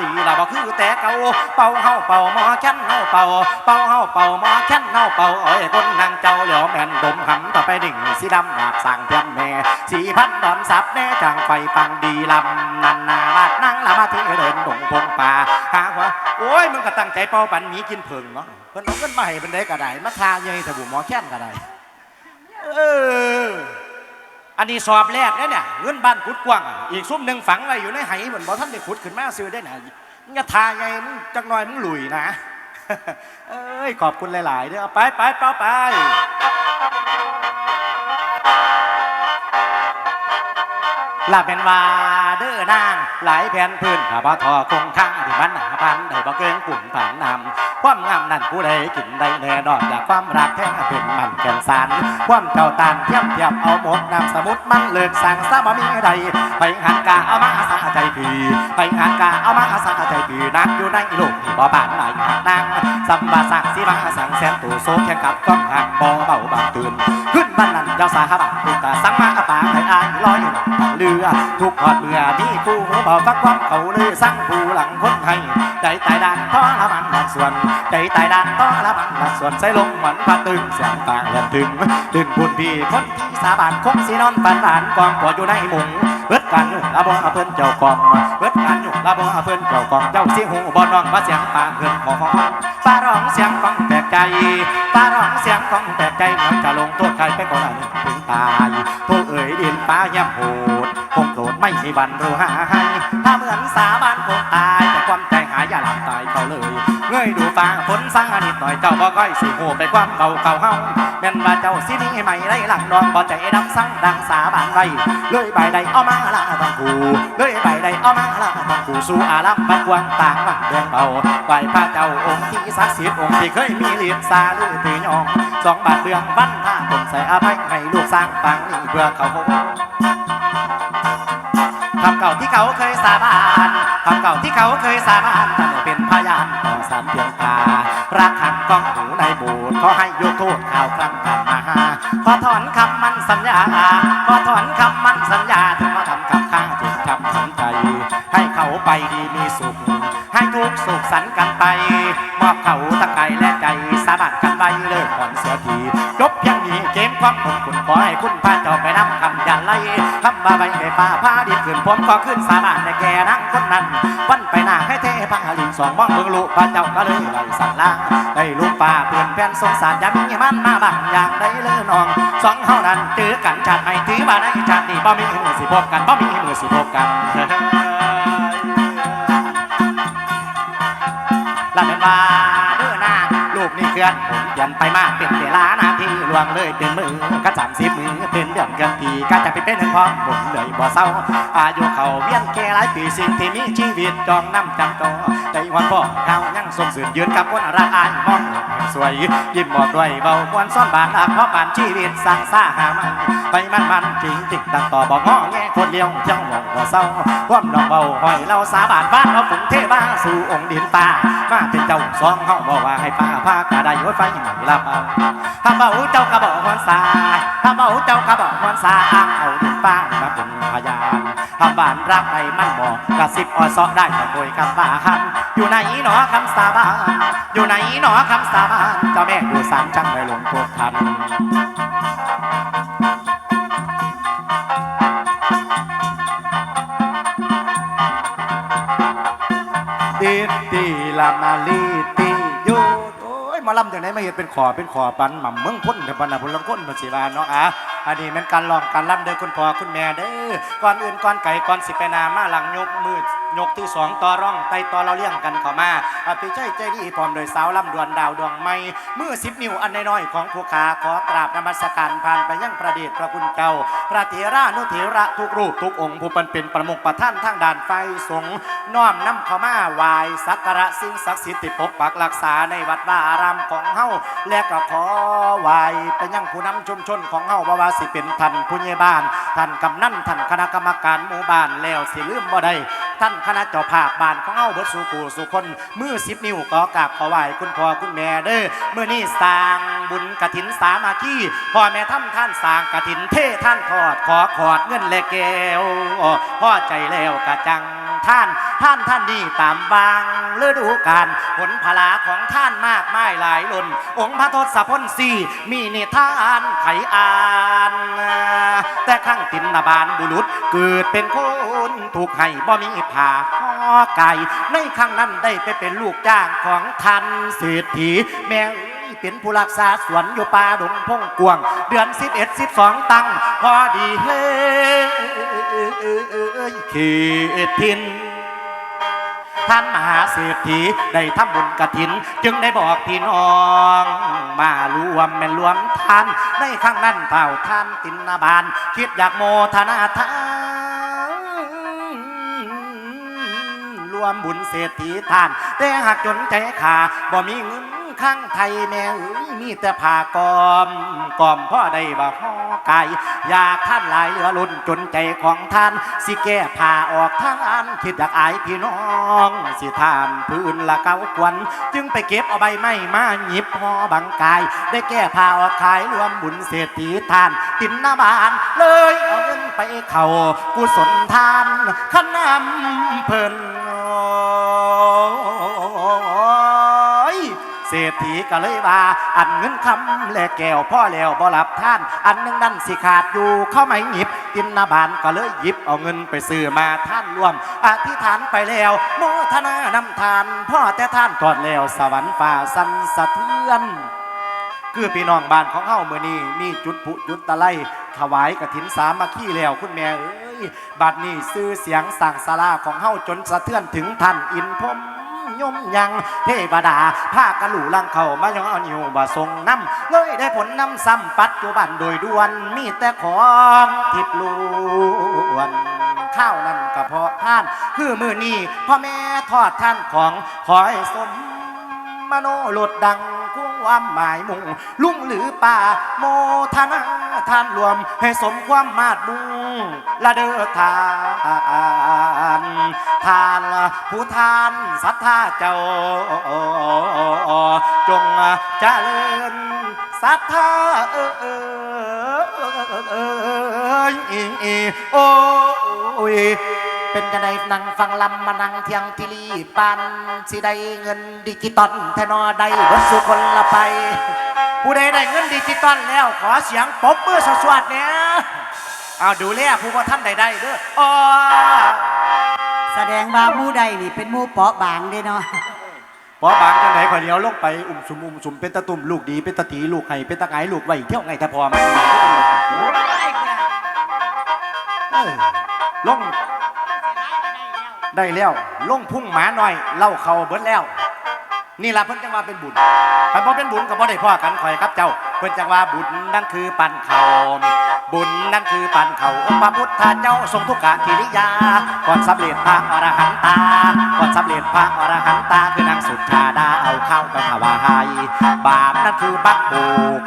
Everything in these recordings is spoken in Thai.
ดีละบ่คือแต่เก่าเป่าเฮาเป่าหมอแค้นเฮาเป่าเป่าเฮาเป่าหมอแค้นเฮาเป่าเอ้ยคนนางเจ้าเหลียวแม่นดมหำต่อไปดิ่งสีดำหาบสั่งเพียงแม่สีพันดอนสับแน่จังไฟฟังดีลำนันนาลาดนั่งละมาที่เดินดงพงป่าหาว่าโอ้ยมึงก็ตั้งใจเป่าปันหมีกินเพิงเนาะเพิ่นเอาเงินมาให้เป็นได้ก็ได้มาทาใหญ่แต่บุหมอแค้นก็ได้เออ อันนี้สอบแรกนะเนี่ยเงินบ้านขุดกว้าง อีกซุ้มหนึ่งฝังไว้อยู่ในไหเหมือนบอท่านได้ขุดขึ้นมาซื้อได้ไหนะมึงจะทาไงมึงจักหน่อยมึงหลุยนะ เอ้ยขอบคุณหลายๆเด้อเอาไปไปไปไปลาเป็นว่าเด้อนางหลายแผ่นพื้นข้าบ่ทอคงค้างที่มันหาพันได้บ่เกินกลุ่มผ่านนำ ความงามนั่นผู้ใดกินได้แน่นอนจากความรักแท้เป็นมันแก่นสารความเจ้าตานเทียมเทียมเอาหมดนำสมุดมันเลิกสั่งซะบ่มีใดไปหันกาเอามาอาสาใจผีไปหันกาเอามาอาสาใจผีนักอยู่ในโลกที่บ่บานไหนนางสัมบาสักสิมาสังแสนตู่โซแข่งกับก้องหักบ่เบาบางตื่นขึ้นบ้านนั้นเจ้าสาหบังถูกกะสังมาปาให้อายลอยอยู่หลังเรือ ทุกขอดเมื่อมีคู่หูเบาฟักความเขาเลยสั่งผู้หลังคนให้ใจตายด้านท้อละมันบางส่วนใจตายด้านท้อละมันบางส่วนใส่ลงเหมือนพาตึงเสียงต่างเงินถึงถึงบุญพี่คนที่สาบานคงสีนอนฝันหวานกองปวดอยู่ในมุงเบิดกันอยู่ละบ่เอาเพิ่นเจ้ากองเบิดกันอยู่ละบ่เอาเพิ่นเจ้ากองเจ้าสิหูบ่น้องว่าเสียงป่าเงินของป้าร้องเสียงของแปลกใจป้าร้องเสียงของแปลกใจเหมือนจะลงโทษใครไปก่อนหน้านี้ถึงตายโทษเอ๋ยดินป้าย่ำโหดคงโกรธไม่มีวันรู้หาให้ถ้าเหมือนสาบานคงตายแต่ความใจ อย่าหลับตายเขาเลยเงยดูฟ้าฝนสร้างนิดหน่อยเจ้าบ่ก้อยสิหูไปความเก่าเก่าเฮาแม่นว่าเจ้าสิหนี้ใหม่ไรหลังดอนบ่ใจดำสั่งดังสาบานไว้เลยใบใดเอามาละต้องกูเลยใบใดเอามาละต้องกูสู่อาลัมบักวางต่างว่าเดือนเบาไหวพระเจ้าองค์ที่ศักดิ์สิทธิ์องค์ที่เคยมีฤทธิ์ซาลือตียองสองบาทเดืองวันท่าผมใส่อภัยให้ลูกสร้างปังนี่เพื่อเขา คำเก่าที่เขาเคยสาบานคำเก่าที่เขาเคยสาบานถ้าได้เป็นพยานต่อสามเพียงตารักหักกองหูในบูดขอให้ยกโทษข่าวครั้งกันมาหาขอถอนคำมันสัญญาขอถอนคำมันสัญญาที่มาทำกับข้าจิตจำของใจ ให้เขาไปดีมีสุข ให้ทุกสุขสันต์กันไปมอบเขาตะไคร้และใจ เลิกก่อนเสียทีจบเพียงนี้เกมความคนคุณขอให้คุณพาเจ้าไปนำคำอย่าไล่คำว่าไปให้ป่าพาดิขึ้นผมก็ขึ้นสาบานในแก่นักคนนั้นวันไปหน้าให้เทพาลิงสองมองเมืองลูกพระเจ้าก็เลยไหลสั่งล่างได้ลูกป่าเปลี่ยนแผ่นสงสารยังมีมันมาบังอย่างได้เลยน้องสองเฮานั้นเจอกันชาติไม่ถือว่าในชาตินี้บ่มีมือสิพบกันบ่มีมือสิพบกันลาเป็นว่า กนี่เกินผมเปลี่ยนไปมากเป็นเวลานาทีลวงเลยเป็นมือก็สามสิบมือเป็นเดือนเกินปีก็จะไปเป็นหนึ่งพร้อมผมเลยบ่เศร้าอายุเขาเวียนแค่หลายปีสิ่งที่มีชีวิตจองน้ำจำต่อใจวันพ่อเขายังทรงสืบยืนกับคนรักอายมอง สวย ยิ้มบอกด้วยเบามวนซ่อนบานอักเพราะบานชีวิตสร้างซ่าหามันไปมันมันจริงจริงตั้งต่อบอกงอแงคนเลี้ยวเที่ยวหลงบ่เศร้าความน้องเบาหอยเราสาบานบ้านเราฝุงเทบ้าสู่องค์ดินตามาเป็นเจ้าสองเฮาบอกว่าให้ป้าพากระไดรถไฟหม่ลับถ้าเบาเจ้ากระบอกวันสาถ้าเบาเจ้ากระบอกวันสาอ้างเอาดินป้ามาเป็นพยาน ทำบ้านรักในมันบอกกระซิบออซอได้แต่โวยกับบ้าหันอยู่ไหนหนอคำสาบานอยู่ไหนหนอคำสาบานเจ้าแม่อยู่สามจังไม่ลงโทษทันตีตีลามาลีตีโยโอ้ยมาลำจากไหนมาเห็นเป็นขอเป็นขอปันหม่ำเมืองพ้นแต่ปันนะพลังพ้นมาสิบานเนาะอะ อันนี้มันการลองการล่ำเด้อคุณพ่อคุณแม่เด้อก่อนอื่นก่อนไก่ก่อนสิไปนามาหลังยกมือยกที่สองต่อร่องไตต่อเราเลี้ยงกันเข้ามาอภิชัยใจดีพร้อมโดยสาวลำดวนดาวดวงไม้มือสิบนิ้วอันน้อยๆของผู้ขาขอกราบนมัสการผ่านไปยังประเดชพระคุณเจ้าพระเถรานุเถระทุกรูปทุกองค์ผู้เป็นเป็นประมุขประท่านทางด่านไฟสงน้อมนำเข้ามาวายสักการะสิ่งศักดิ์สิทธิ์ปกปักรักษาในวัดวาอารามของเฮาและก็ขอวายไปยังผู้นำชุมชนของเฮาบ่ว่าสิเป็นท่านผู้ใหญ่บ้านท่านกำนันท่านคณะกรรมการหมู่บ้านแล้วสิลืมบ่ได้ท่านคณะเจ้าภาพบ้านของเฮาเบิดสู่กูสู่คนมือสิบนิ้วก็กราบขอไหวคุณพ่อคุณแม่เด้อเมื่อนี้สร้างบุญกฐินสามัคคีพ่อแม่ทำท่านสร้างกฐินเท่ท่านทอดขอขอดเงินและแก้วพ่อใจแล้วกะจังท่านท่านท่านนี้ตามบางฤดูกาลผลพลาของท่านมากมายหลายล้นองค์พระทศพลสีมีนิทานไขอ่าน แต่ข้างตินนบานบุรุษเกิดเป็นคนถูกให้บ่มีผ่าห่อไก่ในข้างนั้นได้ไปเป็นลูกจ้างของท่านเศรษฐีแม่ เป็นผู้รักษาสวนอยู่ป่าดงพงกวง เดือน11 12ตังพอดีเฮ้ยเขตทินท่านมหาเศรษฐีได้ทำบุญกระถิน จึงได้บอกพี่น้อง มารวมแม่รวมท่านในข้างนั้นเท่าท่านตินนาบาน คิดอยากโมทนาทานรวมบุญเศรษฐีท่าน แต่หากจนใจขาบ่มีเงิน ข้างไทยแม่เอ้ยมีแต่ผ่ากอมกอมพ่อได้บ่พ่อไก่อยากท่านหลายเหลือล้นจนใจของท่าน สิแก้ผ้าออกทานคิดอยากอายพี่น้อง สิทานพื้นละเก้าควันจึงไปเก็บเอาใบไม้มาหยิบห่อบังกาย ได้แก้ผ้าออกขายรวมบุญเศรษฐีทานตินหน้าบานเลยเอาเงินไปเขากุศลทานขนำเพิ่น รษฐีก็เลยว่า อันเงินคำและแก้วพ่อแล้วบ่รับท่าน อันนึงนั่นสิขาดอยู่เข้าไม่หยิบตินนาบานก็เลยหยิบเอาเงินไปซื้อมาท่านรวม อธิษฐานไปแล้ว โมทนานำทาน พ่อแต่ท่านทอดแล้วสวรรค์ฝ่าสันสะเทือนคือพี่น้องบ้านของเฮาเมื้อนี้มีจุดผุจุดตะไลถวายกฐินสามัคคีแล้วคุณแม่เอ้ยบัดนี้ซื้อเสียงสั่งศาลาของเฮาจนสะเทือนถึงท่านอินพม ยมยังเทวดาผ้ากระหลูลังเข่ามาย้อนิวบ่ทรงน้ำเลยได้ผลน้ำซ้ำปัจจุบันโดยด่วนมีแต่ของทิพย์ล้วนข้าวนั่นก็เพาะท่าน คือมือนี้พ่อแม่ทอดท่านของขอให้สมมโนหลุดดัง ความหมายมุ่งลุงหรือป่า โมทนาทานรวม ให้สมความมาดมุ่งละเดอทานทานผู้ทานศรัทธาเจ้า จงเจริญศรัทธาเออเออโอ้ย เป็นจะได้นั่งฟังลำมานั่งเทียงทิลีปันสิได้เงินดิจิตอลแทนอได้เบดสุคนละไป ผู้ใดได้เงินดิจิตอลแล้วขอเสียงปรบมือสวดๆเนี่ยเอาดูแลผู้ว่าท่านใดๆเด้ออ๋อแสดงว่าหมู่ใดนี่เป็นหมู่เปราะบางเด้เนาะพอบางจังไหนขอเลี้ยวลงไปอุ่มสุมอุ่มสุมเป็นตะตุ่มลูกดีเป็นตะตีลูกไห้เป็นตะไงลูกไว้เที่ยวไงแต่พอไหมเออลง ได้แล้วลงพุ่งหมาหน่อยเล่าเขาเบิดแล้ว นี่ละเพิ่นจังว่าเป็นบุญถ้าบ่เป็นบุญก็บ่ได้พ่อกันข่อยครับเจ้า เพิ่นจังว่าบุญนั่นคือปั่นเขาบุญนั่นคือปั่นเขาองค์พระพุทธเจ้าทรงทุกขกิริยาก่อนสำเร็จพระอรหันตาก่อนสำเร็จพระอรหันตาคือนางสุชาดาเอาเข้าไปถวายบาปนั่นคือบักบูก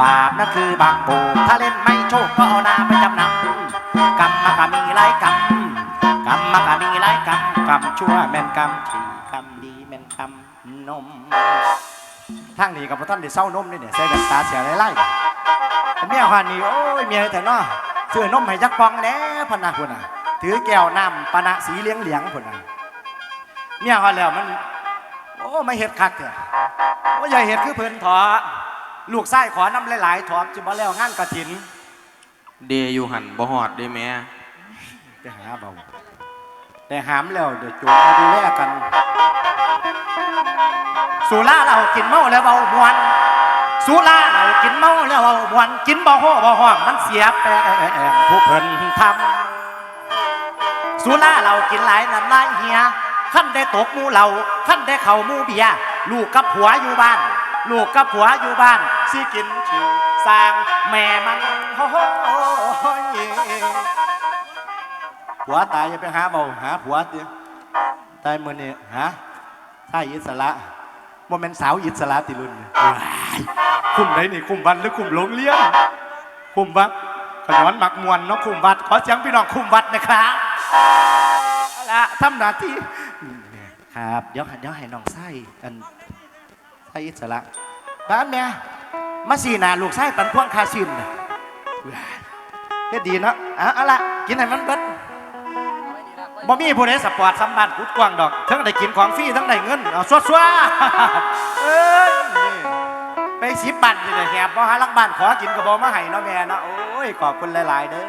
บาปนั่นคือบักบูกถ้าเล่นไม่โชคก็เอานาไปจำนำกรรมมันก็มีหลายกรรมกรรมมันก็มีหลายกรรม กรรมชั่วแม่นกรรมชื่อกรรมดีแม่นกรรมนมทางนี้กับพระท่านได้เศร้านมนี่เนี่ยใส่แว่นตาเสียไล่ๆเมียควานนี่โอ้ยเมียแต่เนาะเสื้อนมให้จักปองแหน่พะนะพุ่นน่ะ ถือแก้วน้ำปะนะสีเหลี้ยงเหลียงๆพุ่นน่ะเมียควานแล้วมัน โอ้ไม่เห็ดคักเถอะโอ้ยอย่าเห็ดคือเพิ่นถอลูกไส้ขอน้ำหลายๆถอจิบ่แล้วงานกระถิน เดอยู่หันบ่หอดได้แม่ไปหาเบา แต่หามแล้ว เดี๋ยวจูมาดูแลกัน สุราเรากินเมาแล้วเบามวนสุราเรากินเมาแล้วเบามวนกินบ่โหบ่ห้องมันเสียแปงผู้เพิ่นทำสุราเรากินหลายน้ำลายเฮียขั้นได้ตกมูเราขั้นได้เข่ามูเบียลูกกับผัวอยู่บ้าน ลูกกับผัวอยู่บ้านสิกินชื่อสร้างแม่มันโอ้โห ผัวตายอย่าไปหาเบาหาผัวเดียวตายมือนี่ฮะถ้าอิสระว่าเป็นสาวอิสระติลุนว้ายคุมไหนนี่คุมวัดหรือคุมโรงเรียนคุมวัดขย้อนหมักมวนเนาะคุมวัดขอเสียงพี่น้องคุมวัดนะครับเอาละทำหน้าที่ครับเดี๋ยวเดี๋ยวให้น้องไส้กันไส้อิสระบ้านเนี่ยมาสีหนาลูกไส้ปันพ่วงคาซิมน่ะว้ายเฮ็ดดีเนาะอะเอาละกินให้มันเบิด บ่มีผู้ใดสปอร์ตสำบันกุดกว้างดอกทั้งได้กินของฟรีทั้งได้เงินเอาสวดสวเอ้ยนี่ไปสิบบันสิเลยแหบบ่หาลักบ้านขอกินกับ่มาให้เนาะแม่เนาะโอ้ยขอบคุณหลาย ๆ เด้อ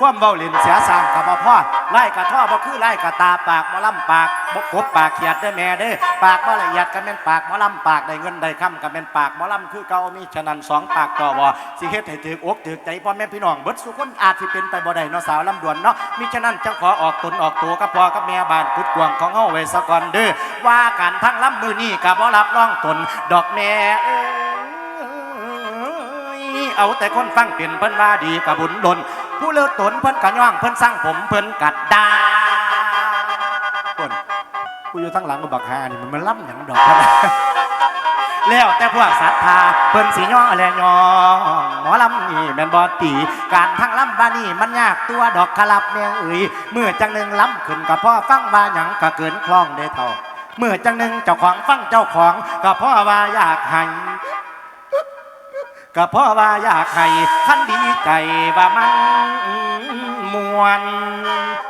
ความเว้าเล่นเสียสร้างกับบ่พอไล่กระท่อบ่คือไล่กระตาปากบ่ลำปากบ่กบปากเขียดเด้แม่เด้ปากบ่ละเอียดก็แม่นปากบ่ลำปากได้เงินได้คำก็แม่นปากบ่ลำคือเก่ามีฉะนั้นสองปากต่อบ่สิเฮ็ดให้ถึกอกถึกใจพ่อแม่พี่น้องเบิดสุคนอาจสิเป็นไปบ่ได้เนาะสาวลำดวนเนาะมิฉะนั้นจังขอออกตนออกตัวกับพ่อกับแม่บ้านกุดกวงของเฮาไว้ซะก่อนเด้อว่ากันทั้งลำมือนี้ก็บ่รับรองตนดอกแม่เอ้ยเอาแต่คนฟังเป็นเพิ่นว่าดีกับบุญดล ผู้เลิศตนเพิ่นกะย่องเพิ่นสร้างผมเพิ่นกัดดาคนกูอยู่ทั้งหลังกับบักฮานี่มันมันล่ำหยังดอกพะนะแล้วแต่พวกศรัทธาเพิ่นสิย่อแลย่อหมอลำนี่แมนบ่ตีการทั้งลำบานี่มันยากตัวดอกคลับแม่เอ้ยเมื่อจังหนึ่งล้ำขึ้นกับพ่อฟังว่าหยังก็เกินคล่องได้เท่าเมื่อจังหนึ่งเจ้าของฟังเจ้าของก็พ่อว่าอยากให้ ก็เพราะว่าอยากให้ท่านดีใจว่ามันมวน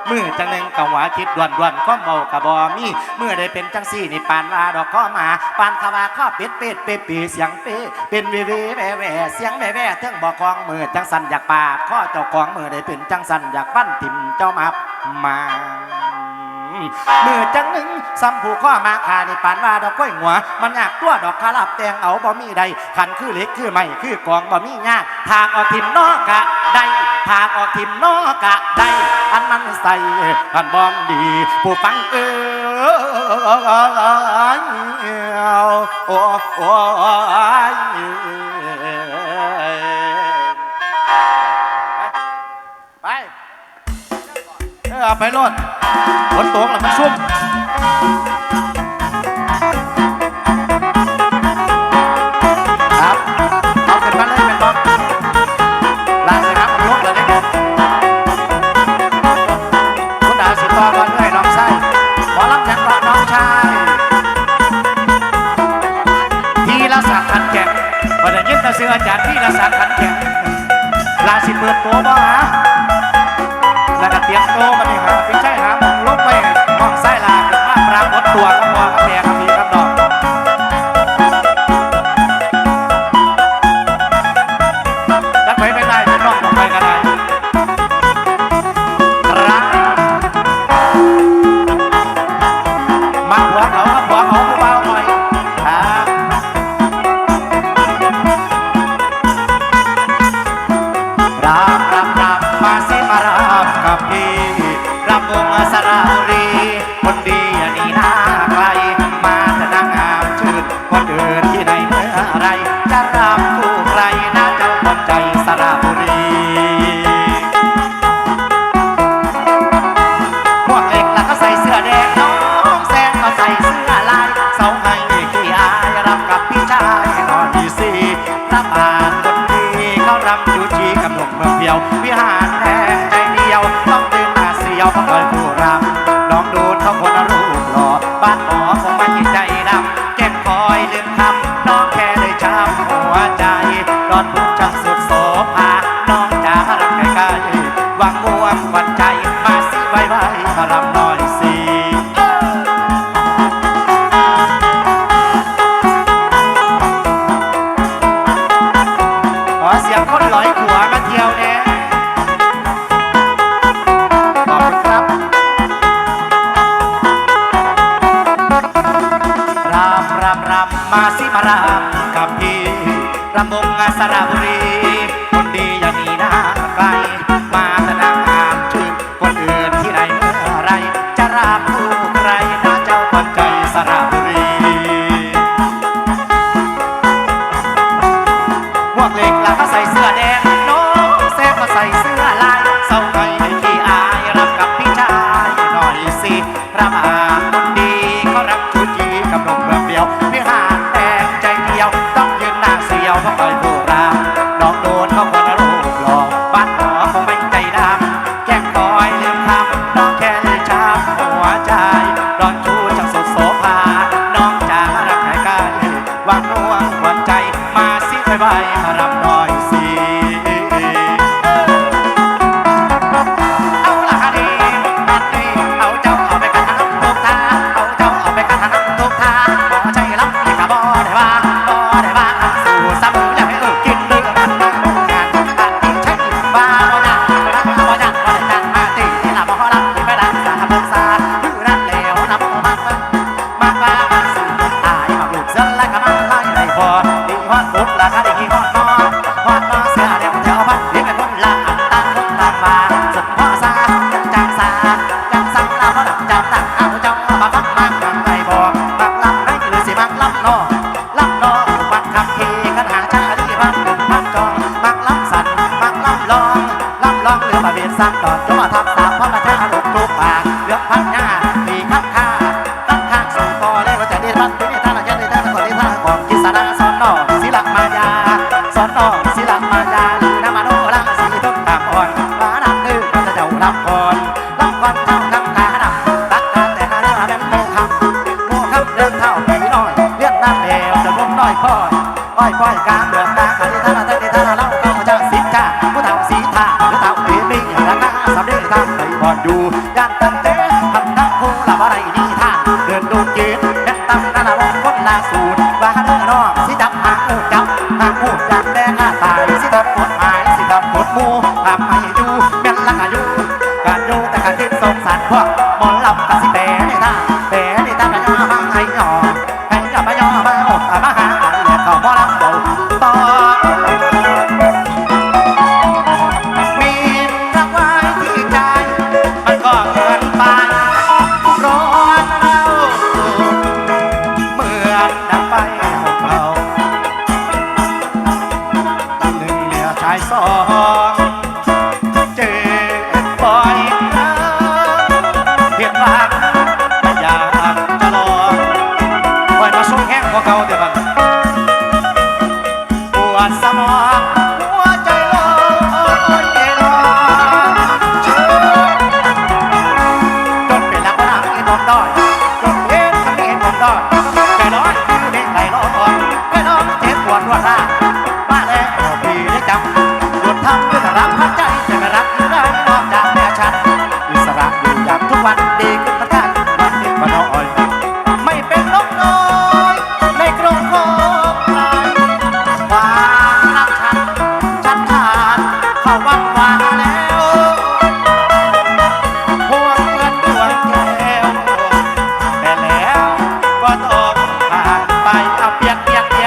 เมื่อจังหนึ่งก็ว่าคิดด่วนด่วนก็เมากับบอมีเมื่อได้เป็นจังสี่นี่ปานว่าดอกข้อมาปานขาวาข้อเป็ดเป็ดเปปีเสียงเปเป็นเวเวแหวแวเสียงแหวแวเทิงบอกของมือจังสันอยากปาดข้อเจ้าของมือได้เป็นจังสันอยากปั้นทิมเจ้ามามา มื่อจังหนึ่งซ้ำผูกข้อมาขาในปานว่าดอกก้อยหัว มันยากตัวดอกคาลับแตงเอาบ่มีใดขันคือเล็กคือไม้คือกองบ่มียาทางออกทิมนอกะได้ทางออกทิมนอกะได้อันมันใส่อันบอมดีผู้ฟังเออโอ้โอ้ไป เออไปโลด ฝนตกแล้วมันซุ่มครับเอาขึ้นมาเลยเป็นบล็อกลากเลยครับยกเลยเนี่ยคุณดาสิตอก่อนเลยน้องไส้หมอลำแข็งรอน้องชายพี่ละสักขันแข็งวันนี้ยินแตะเสืออาจารย์พี่ละสักขันแข็งลาสิเปิดตัวบ่ฮะแล้วก็เตรียมโตวมาเลยครับพี่ใช่ครับ ตัวครับพ่อครับแม่ครับำชูชีกับหนุ่มเมืองเพียว วิหารแพระมหา สักดอนจมาทับสา